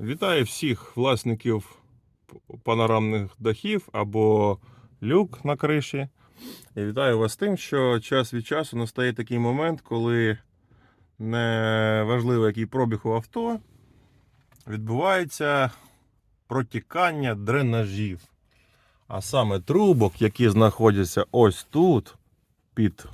Вітаю всіх власників панорамних дахів або люк на криші. І вітаю вас тим, що час від часу настає такий момент, коли не важливо, який пробіг у авто, відбувається протікання дренажів. А саме трубок, які знаходяться ось тут, під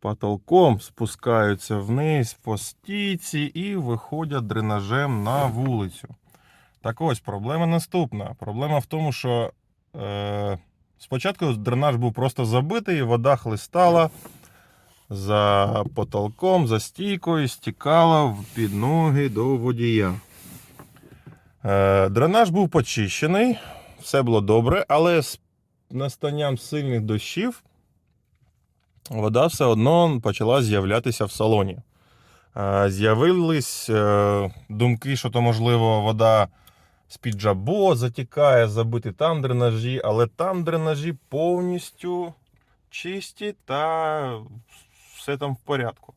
потолком, спускаються вниз по стійці і виходять дренажем на вулицю. Так ось, проблема наступна. Проблема в тому, що е, спочатку дренаж був просто забитий, вода хлистала за потолком, за стійкою, стікала під ноги до водія. Е, дренаж був почищений, все було добре, але з настанням сильних дощів вода все одно почала з'являтися в салоні. Е, З'явились е, думки, що то, можливо, вода з-під джабо затікає, забити там дренажі, але там дренажі повністю чисті та все там в порядку.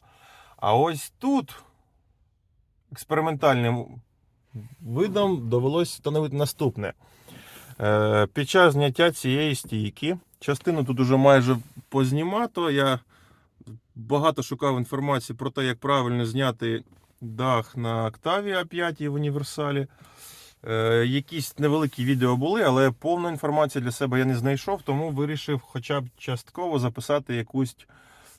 А ось тут експериментальним видом довелося встановити наступне. Е, Під час зняття цієї стійки, частину тут уже майже познімато. Я багато шукав інформації про те, як правильно зняти дах на Octavia A5 в універсалі. Е, якісь невеликі відео були, але повну інформацію для себе я не знайшов, тому вирішив хоча б частково записати якусь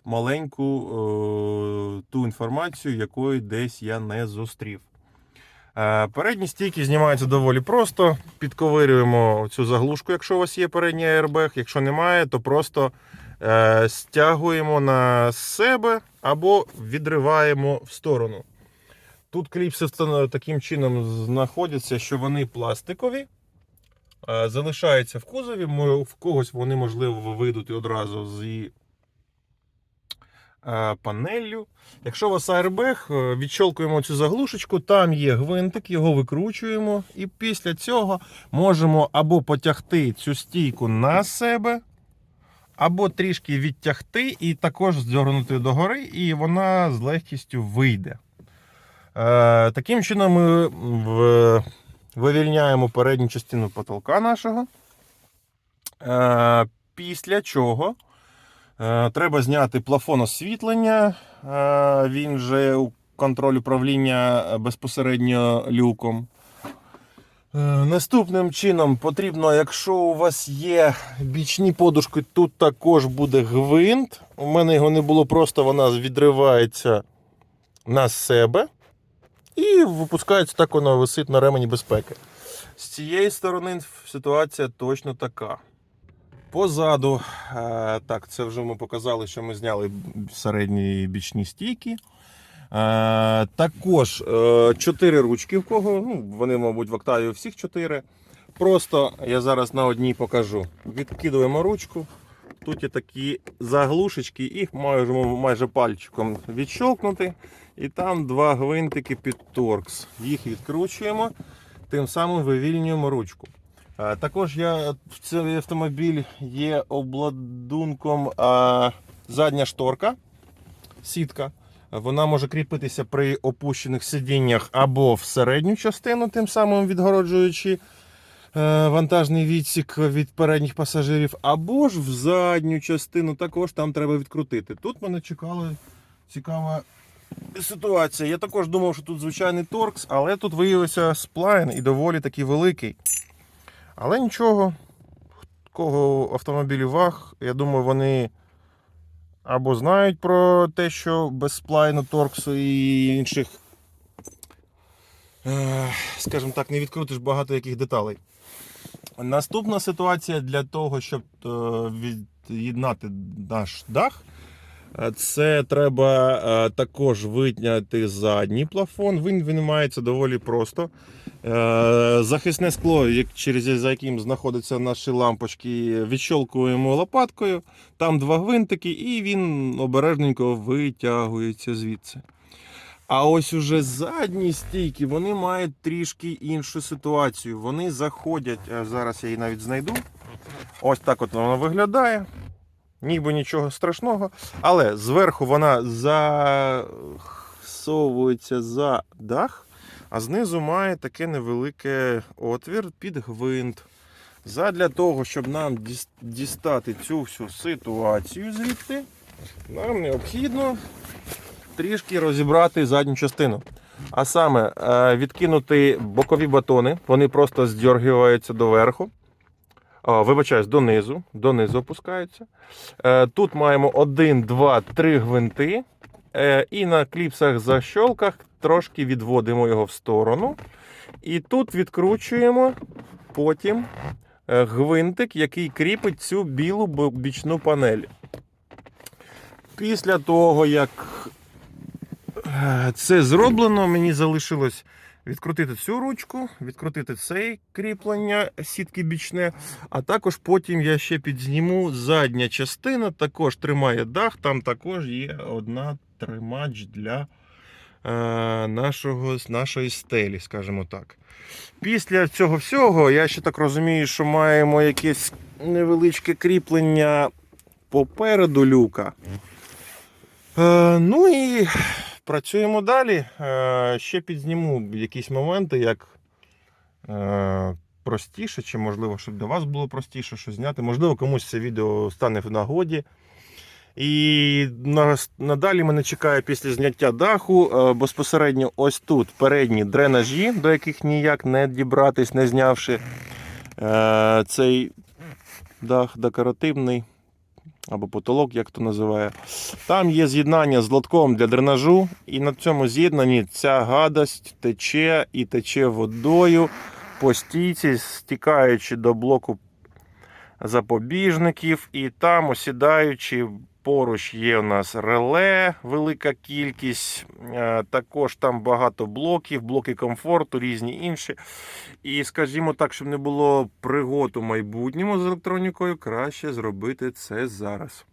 маленьку е, ту інформацію, якої десь я не зустрів. Е, Передні стійки знімаються доволі просто. Підковирюємо цю заглушку, якщо у вас є передній airbag. Якщо немає, то просто е, стягуємо на себе або відриваємо в сторону. Тут кліпси таким чином знаходяться, що вони пластикові, е, залишаються в кузові. В когось вони, можливо, вийдуть одразу з панеллю. Якщо у вас аербег, е, відщолкуємо цю заглушечку, там є гвинтик, його викручуємо, і після цього можемо або потягти цю стійку на себе, або трішки відтягти і також здьорнути догори, і вона з легкістю вийде. Е, таким чином ми вивільняємо передню частину потолка нашого. Е, після чого е, треба зняти плафон освітлення. Е, він же у контроль управління безпосередньо люком. Е, Наступним чином потрібно, якщо у вас є бічні подушки, тут також буде гвинт. У мене його не було, просто вона відривається на себе. І випускається так, воно висить на ремені безпеки. З цієї сторони ситуація точно така. Позаду, е, так, це вже ми показали, що ми зняли середні бічні стійки. Е, також е, чотири ручки в кого. Ну, вони, мабуть, в октаві у всіх чотири. Просто я зараз на одній покажу. Відкидуємо ручку. Тут є такі заглушечки, їх можемо майже пальчиком відщолкнути. І там два гвинтики під торкс. Їх відкручуємо, тим самим вивільнюємо ручку. Е, Також я в цей автомобіль є обладунком а, задня шторка, сітка. Вона може кріпитися при опущених сидіннях або в середню частину, тим самим відгороджуючи е, вантажний відсік від передніх пасажирів, або ж в задню частину також там треба відкрутити. Тут мене чекала цікава ситуація. Я також думав, що тут звичайний торкс, але тут виявився сплайн і доволі таки великий. Але нічого, кого автомобілі ваг, я думаю, вони або знають про те, що без сплайну, торксу і інших, е, скажімо так, не відкрутиш багато яких деталей. Наступна ситуація для того, щоб е, від'єднати наш дах. Е, Це треба також витягти задній плафон. Він винімається доволі просто. Е, Захисне скло, через за яким знаходяться наші лампочки, відщолкуємо лопаткою. Там два гвинтики, і він обережненько витягується звідси. А ось уже задні стійки вони мають трішки іншу ситуацію. Вони заходять, е, зараз я її навіть знайду. Ось так от воно виглядає. Ніби нічого страшного. Але зверху вона засовується за дах. А знизу має таке невелике отвір під гвинт. Задля того, щоб нам дістати цю всю ситуацію звідти, нам необхідно трішки розібрати задню частину. А саме е, відкинути бокові батони, вони просто здьоргуються доверху. Вибачаюсь, донизу, донизу опускаються. Е, Тут маємо 1, 2, 3 гвинти. Е, І на кліпсах защолках трошки відводимо його в сторону. І тут відкручуємо потім е, гвинтик, який кріпить цю білу бічну панель. Після того, як е, це зроблено, мені залишилось відкрутити цю ручку, відкрутити це кріплення сітки бічне, а також потім я ще підзніму задня частина, також тримає дах, там також є одна тримач для нашого, нашої стелі, скажімо так. Після цього всього, я ще так розумію, що маємо якесь невеличке кріплення попереду люка. Е, ну і працюємо далі. Е, ще підзніму якісь моменти, як е, простіше, чи можливо, щоб для вас було простіше що зняти. Можливо, комусь це відео стане в нагоді. І надалі мене чекає після зняття даху е, безпосередньо ось тут передні дренажі, до яких ніяк не дібратись, не знявши е, цей дах декоративний або потолок, як то називає. Там є з'єднання з лотком для дренажу, і на цьому з'єднанні ця гадость тече і тече водою по стійці, стікаючи до блоку запобіжників, і там осідаючи. Поруч є у нас реле, велика кількість. е, Також там багато блоків, блоки комфорту, різні інші. І скажімо так, щоб не було пригод у майбутньому з електронікою, краще зробити це зараз.